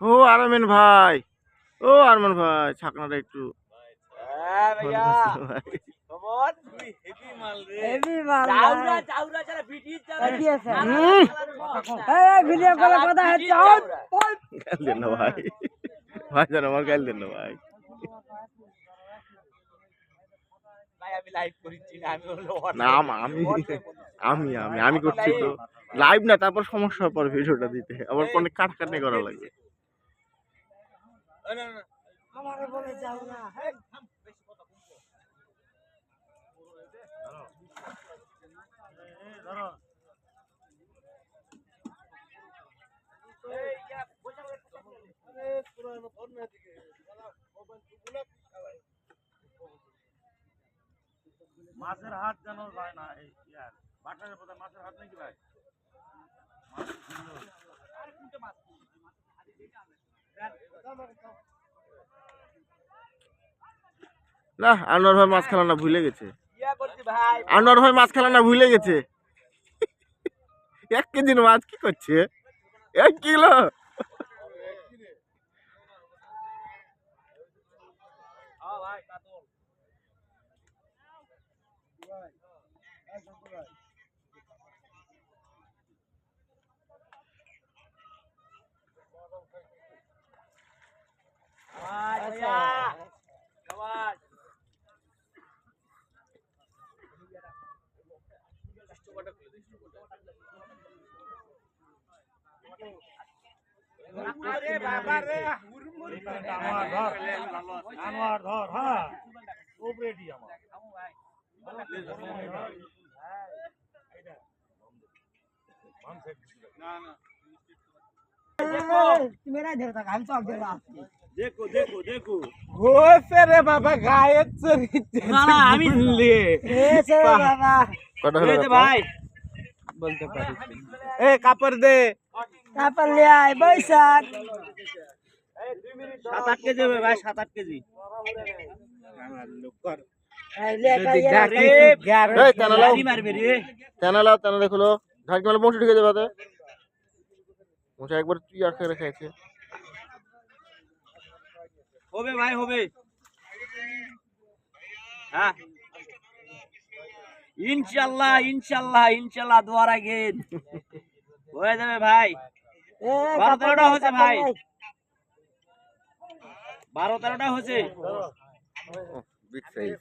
ও আরমান ভাই। ও আরমান ভাই ছাকনাটা একটু। ভাই। খবর তুই হেভি মাল রে হেভি মাল চাউরা চাউরা যারা ব্রিটিশ চাউরা কি আছে? এই এই ভিডিও কলে কথা হচ্ছে আউট গাল দেন না ভাই ভাই জান আমার গাল দেন না ভাই ভাই আমি লাইভ করিছি না আমি হলো না আমি আমি আমি আমি করছি তো। লাইভ না। তারপর সমস্যা পর ভিডিওটা দিতে। আবার অনেক কাটকাটনি করা লাগবে। আমারে বলে যাও না। মাছের হাত যেন যায় না এই ইয়ার। বাটারের পথে মাছের হাত নাকি ভাই না আনোয়ার ভাই মাছ খেলা না ভুলে গেছে। ইয়া আনোয়ার ভাই মাছ খেলা না ভুলে গেছে। এক কেজির মাছ কি করছে? এক কিলো হ্যাঁ ভাই কাতল আচ্ছা সবাই আরে বাবা রে। হুরমুরি আনোয়ার ধর। আনোয়ার ধর হ্যাঁ। রেডি আমার তুমি না ধরে থাক আমি চক দেবো আমি? ভাই বলতে পারি এ কাপড় দে তারপর লে আয় বৈশাখ সাত আট কেজি ভাই সাত আট কেজি এই দেখল। ঢাকি মেলে ঢুকে যাবে একবার তুই রেখেছে হবে ভাই হবে। হ্যাঁ। ইনশাল্লাহ ইনশাল্লাহ ইনশাল্লাহ দোয়ার আগে। হয়ে যাবে ভাই। বারো তেরোটা হয়েছে ভাই। বারো তেরোটা হয়েছে। Big size